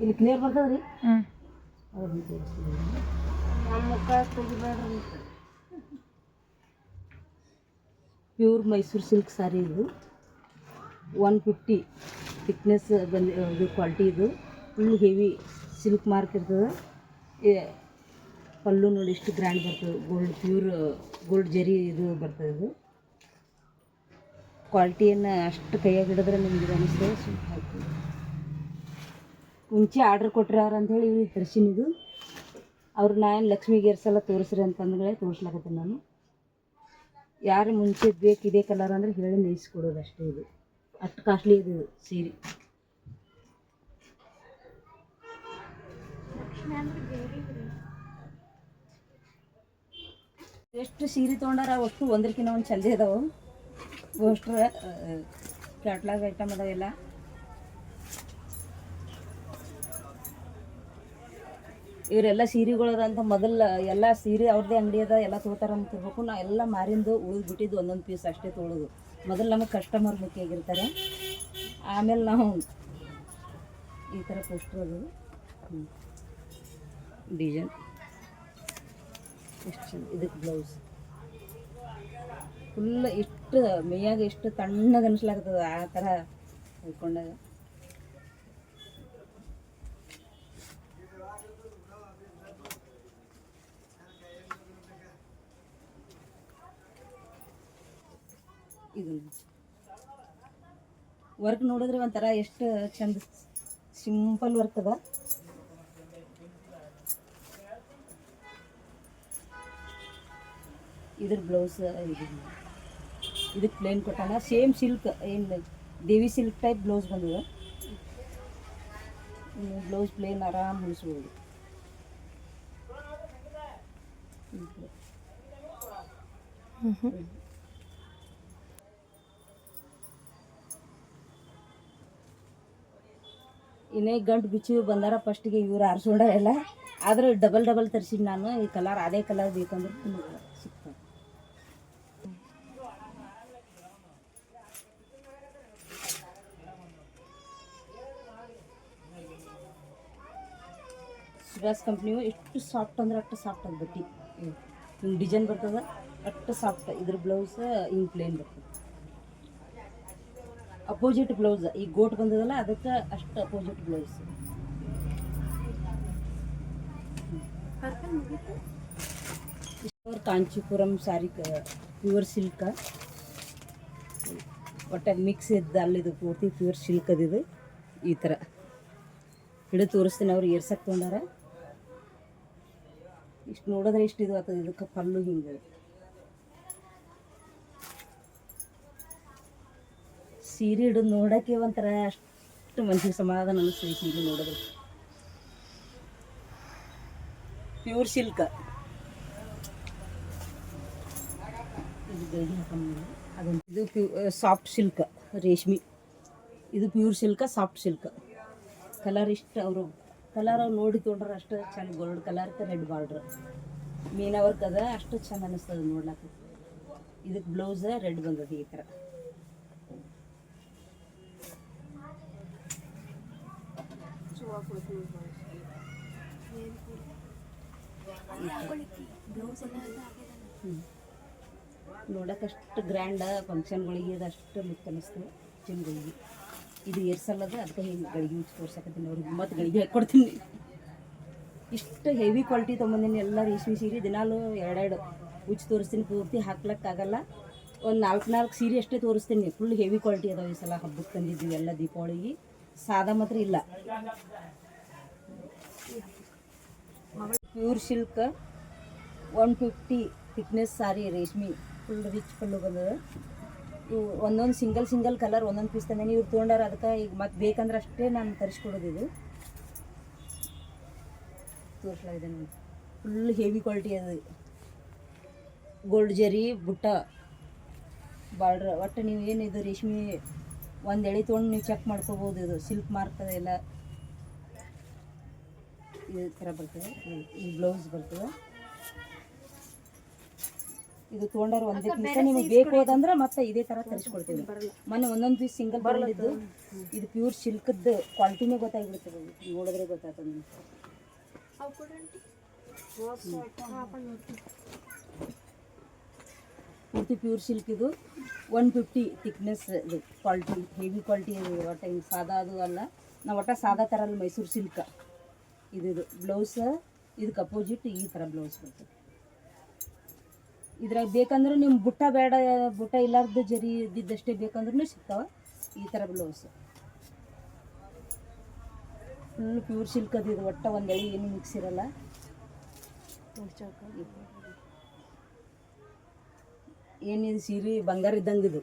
ಇಲ್ಲಿ ಕ್ಲಿಯರ್ ಬರ್ತದ್ರಿ? ಹ್ಮ್. Pure Mysuru silk sari ಇದು. ಒನ್ ಫಿಫ್ಟಿ ಥಿಕ್ನೆಸ್ ಬಂದು ಇದು ಕ್ವಾಲಿಟಿ ಇದು. ಫುಲ್ ಹೆವಿ ಸಿಲ್ಕ್ ಮಾರ್ಕ್ ಇರ್ತದೆ. ಪಲ್ಲು ನೋಡಿ ಎಷ್ಟು ಗ್ರ್ಯಾಂಡ್ ಬರ್ತದೆ. ಗೋಲ್ಡ್ ಪ್ಯೂರ್ ಗೋಲ್ಡ್ ಜರಿ ಇದು ಬರ್ತದೆ ಇದು. ಕ್ವಾಲಿಟಿಯನ್ನು ಅಷ್ಟು ಕೈಯಾಗ ಹಿಡಿದ್ರೆ ನಿಮಗೆ ಇದು ಅನಿಸ್ತದೆ ಸ್ವಲ್ಪ ಹಾಕಿ ಮುಂಚೆ ಆರ್ಡ್ರ್ ಕೊಟ್ಟಿರೋರು ಅಂಥೇಳಿ ಇದು. ಅವ್ರು ನಾನು ಲಕ್ಷ್ಮಿಗೆ ಗೇರ್ಸೆಲ್ಲ ತೋರಿಸ್ರಿ ಅಂತಂದ್ಗಳೇ ತೋರಿಸ್ಲಕತ್ತೆ ನಾನು. ಯಾರು ಮುಂಚೆ ಬೇಕು ಇದೇ ಕಲರ್ ಅಂದರೆ ಹೇಳಿ ನೇಯಿಸ್ಕೊಡೋದು ಅಷ್ಟೇ ಇದು. ಅಷ್ಟು ಕಾಸ್ಟ್ಲಿ ಇದು ಸೀರೆ. ಎಷ್ಟು ಸೀರೆ ತೊಗೊಂಡಾರ ಅಷ್ಟು ಒಂದ್ರಕಿನ್ನ ಒಂದು ಚಂದ ಇದಾವೆ. ಅಷ್ಟ್ರ ಕ್ಯಾಟ್ಲಾಗ್ ಐಟಮ್ ಅದಾವೆಲ್ಲ. ಇವರೆಲ್ಲ ಸೀರೆಗಳದಂತ ಮೊದಲು ಎಲ್ಲ ಸೀರೆ ಅವ್ರದ್ದೇ ಅಂಗಡಿ ಅದ ಎಲ್ಲ ತೊಗೋತಾರ ಅಂತ ಇರ್ಬೇಕು ನಾವು ಎಲ್ಲ ಮಾರಿಂದು ಉಳಿದು ಬಿಟ್ಟಿದ್ದು ಒಂದೊಂದು ಪೀಸ್ ಅಷ್ಟೇ ತೊಳೋದು ಮೊದಲು ನಮಗೆ ಕಸ್ಟಮರ್ ಮುಖ್ಯಾಗಿರ್ತಾರೆ ಆಮೇಲೆ ನಾವು ಈ ಥರ ಪೋಸ್ಟ್ರ್ ಅದು. ಡಿಸೈನ್ ಎಷ್ಟು ಚೆಂದ ಇದಕ್ಕೆ ಬ್ಲೌಸ್ ಫುಲ್ ಇಷ್ಟು ಮೈಯಾಗ ಎಷ್ಟು ತಣ್ಣಗೆ ಅನಿಸ್ಲಾಗ್ತದೆ ಆ ಥರ ಹೊಯ್ಕೊಂಡಾಗ ಇದು ವರ್ಕ್ ನೋಡಿದ್ರೆ ಒಂಥರ ಎಷ್ಟು ಚಂದ ಸಿಂಪಲ್ ವರ್ಕ್ ಅದ. ಇದ್ರ ಬ್ಲೌಸ್ ಇದು. ಇದಕ್ಕೆ ಪ್ಲೇನ್ ಕೊಟ್ಟಾನ ಸೇಮ್ ಸಿಲ್ಕ್ ಏನು ದೇವಿ ಸಿಲ್ಕ್ ಟೈಪ್ ಬ್ಲೌಸ್ ಬಂದಿದೆ. ಬ್ಲೌಸ್ ಪ್ಲೇನ್ ಆರಾಮ್ ಮುಗಿಸ್ಬೋದು ಇನ್ನೇ ಗಂಟು ಬಿಚ್ಚಿ ಬಂದಾರ ಫಸ್ಟಿಗೆ ಇವ್ರು ಆರಿಸೋಣ ಎಲ್ಲ. ಆದ್ರೆ ಡಬಲ್ ಡಬಲ್ ತರಿಸಿದ್ ನಾನು, ಈ ಕಲರ್ ಅದೇ ಕಲರ್ ಬೇಕಂದ್ರೆ ಸಿಗ್ತದೆ. ಸುಭಾಷ್ ಕಂಪ್ನಿಯು ಎಷ್ಟು ಸಾಫ್ಟ್ ಅಂದ್ರೆ ಅಷ್ಟು ಸಾಫ್ಟ್ ಅದು ಬಟ್ಟೆ. ಹಿಂಗೆ ಡಿಸೈನ್ ಬರ್ತದೆ, ಅಷ್ಟು ಸಾಫ್ಟ್ ಇದ್ರ ಬ್ಲೌಸ್ ಹಿಂಗೆ ಪ್ಲೇನ್ ಬರ್ತದೆ. ಅಪೋಸಿಟ್ ಬ್ಲೌಸ್, ಈ ಗೋಟ್ ಬಂದದಲ್ಲ, ಅದಕ್ಕೆ ಅಷ್ಟು opposite blouse. Kanchipuram sari pure silk ಒಟ್ಟು ಮಿಕ್ಸ್ ಇದ್ದ ಅಲ್ಲಿದು ಪೂರ್ತಿ ಪ್ಯೂರ್ ಸಿಲ್ಕ್ ಅದಿದು ಈ ಥರ ಹಿಡಿದು ತೋರಿಸ್ತೀನಿ ಅವ್ರು ಏರ್ಸಕ್ಕೆ ತೊಗೊಂಡಾರ ಇಷ್ಟು ನೋಡಿದ್ರೆ ಇಷ್ಟು ಇದು ಆಗ್ತದೆ, ಇದಕ್ಕೆ ಪಲ್ಲು ಹಿಂಗೆ. ಸೀರೆ ಹಿಡಿದು ನೋಡೋಕ್ಕೆ ಒಂಥರ ಅಷ್ಟು ಮನಸ್ಸಿಗೆ ಸಮಾಧಾನ ಅನಿಸ್ತದೆ ಈ ಸೀರೆ ನೋಡೋದು. ಪ್ಯೂರ್ ಸಿಲ್ಕ್ ಅದೊಂದು ಇದು ಸಾಫ್ಟ್ ಸಿಲ್ಕ್ ರೇಷ್ಮೆ. ಇದು pure silk soft silk colour ಇಷ್ಟು ಅವರು. ಕಲರ್ ಅವ್ರು ನೋಡಿ ತೊಗೊಂಡ್ರೆ ಅಷ್ಟು ಚಂದ ಗೋಲ್ಡ್ ಕಲರ್ ರೆಡ್ ಬಾರ್ಡ್ರ್ ಮೀನವರ್ಕ್ ಅದ, ಅಷ್ಟು ಚಂದ ಅನಿಸ್ತದೆ ನೋಡ್ಲಕ್ಕ ಇದಕ್ಕೆ ಬ್ಲೌಸ್ ರೆಡ್ ಬಂದದ ಈ ಥರ ನೋಡಕ್ಕೆ ಅಷ್ಟು ಗ್ರ್ಯಾಂಡ ಫಂಕ್ಷನ್ಗಳಿಗೆ ಇದು ಅಷ್ಟು ಲುಕ್ ಅನ್ನಿಸ್ತು ಚಿನ್ಗಳಿಗೆ ಇದು ಏರ್ಸಲ್ಲದ ಅದಕ್ಕೆ ಹಿಂಗೆ ಗಳಿಗೆ ಉಚ್ಚಿ ತೋರ್ಸಕತ್ತೀನಿ ಅವ್ರಿಗೆ ಮತ್ತೆ ಗಳಿಗೆ ಹಾಕ್ಕೊಡ್ತೀನಿ ಇಷ್ಟು ಹೆವಿ ಕ್ವಾಲಿಟಿ ತೊಗೊಂಬಂದಿನಿ, ಎಲ್ಲ ರೇಷ್ಮೆ ಸೀರೆ, ದಿನಾಲು ಎರಡೆರಡು. ಉಚ್ಚಿ ತೋರಿಸ್ತೀನಿ, ಪೂರ್ತಿ ಹಾಕ್ಲಕ್ಕಾಗಲ್ಲ. ಒಂದು ನಾಲ್ಕು ನಾಲ್ಕು ಸೀರೆ ಅಷ್ಟೇ ತೋರಿಸ್ತೀನಿ ಫುಲ್ ಹೆವಿ ಕ್ವಾಲಿಟಿ ಅದಾವೆ ಈ ಸಲ ಹಬ್ಬಕ್ಕೆ ತಂದಿದ್ದೀವಿ ಎಲ್ಲ ದೀಪಾವಳಿಗೆ. ಸಾದಾ ಮಾತ್ರ ಇಲ್ಲ. Pure silk one fifty thickness sari ರೇಷ್ಮಿ ಫುಲ್ ರಿಚ್ ಪಲ್ಲು ಬಂದದ. ಇವು ಒಂದೊಂದು ಸಿಂಗಲ್ ಸಿಂಗಲ್ ಕಲರ್ ಒಂದೊಂದು ಪೀಸ್ ತಂದೇನೆ ಇವ್ರು ತೊಗೊಂಡಾರ ಅದಕ್ಕೆ ಈಗ ಮತ್ತೆ ಬೇಕಂದ್ರೆ ಅಷ್ಟೇ ನಾನು ತರಿಸ್ಕೊಡೋದು ಇದು. ತೋರಿಸ್ಲಾಗಿದೆ ನನಗೆ ಫುಲ್ ಹೆವಿ ಕ್ವಾಲಿಟಿ ಅದು. ಗೋಲ್ಡ್ ಜರಿ, ಬುಟ್ಟ. ಬಾಡ್ರ ಒಟ್ಟು ನೀವು ಏನಿದು ರೇಷ್ಮೆ ಒಂದು ಎಳೆ ತೊಗೊಂಡು ನೀವು ಚೆಕ್ ಮಾಡ್ಕೋಬೋದು ಇದು ಸಿಲ್ಕ್ ಮಾರ್ಕ್ ಎಲ್ಲ. ಈ ಥರ ಬರ್ತದೆ ಈ ಬ್ಲೌಸ್ ಬರ್ತದೆ. ಇದು ತೊಗೊಂಡಾರ ಒಂದಕ್ಕೆ ಪೀಸ ನಿಮಗೆ ಬೇಕು ಅದಂದ್ರೆ ಮತ್ತೆ ಇದೇ ಥರ ತರಿಸ್ಕೊಡ್ತೀವಿ. ಮೊನ್ನೆ ಒಂದೊಂದು ಪೀಸ್ ಸಿಂಗಲ್ ಬರಲಿದ್ದು ಇದು ಪ್ಯೂರ್ ಸಿಲ್ಕದ್ದು ಕ್ವಾಲಿಟಿನೇ ಗೊತ್ತಾಗಿರುತ್ತೆ ನೋಡಿದ್ರೆ ಗೊತ್ತಾಗ್ತದೆ ಪೂರ್ತಿ ಪ್ಯೂರ್ ಸಿಲ್ಕ್ ಇದು. ಒನ್ ಫಿಫ್ಟಿ ಥಿಕ್ನೆಸ್ ಇದು. ಕ್ವಾಲಿಟಿ ಹೆವಿ ಕ್ವಾಲಿಟಿ ಒಟ್ಟು ಹಿಂಗೆ ಸಾದಾ ಅದು ಅಲ್ಲ. ನಾವು ಒಟ್ಟು ಸಾದಾ ಥರ ಅಲ್ಲ ಮೈಸೂರು ಸಿಲ್ಕ್ ಇದು ಬ್ಲೌಸ್ ಇದಕ್ಕೆ ಅಪೋಸಿಟ್ ಈ ಥರ ಬ್ಲೌಸ್ ಬರ್ತದೆ. ಇದ್ರಾಗ ಬೇಕಂದ್ರೆ ನಿಮ್ಮ ಬುಟ್ಟ ಬೇಡ, ಬುಟ್ಟ ಇಲ್ಲಾರ್ದು ಜರಿ ಇದ್ದಿದ್ದಷ್ಟೇ ಬೇಕಂದ್ರೂ ಸಿಗ್ತಾವೆ ಈ ಥರ ಬ್ಲೌಸ್ ಫುಲ್ ಪ್ಯೂರ್ ಸಿಲ್ಕ್ ಅದು ಇದು. ಒಟ್ಟು ಒಂದು ಏನು ಮಿಕ್ಸ್ ಇರಲ್ಲ. ಏನಿದು ಸೀರೆ ಬಂಗಾರ ಇದ್ದಂಗೆ ಇದು.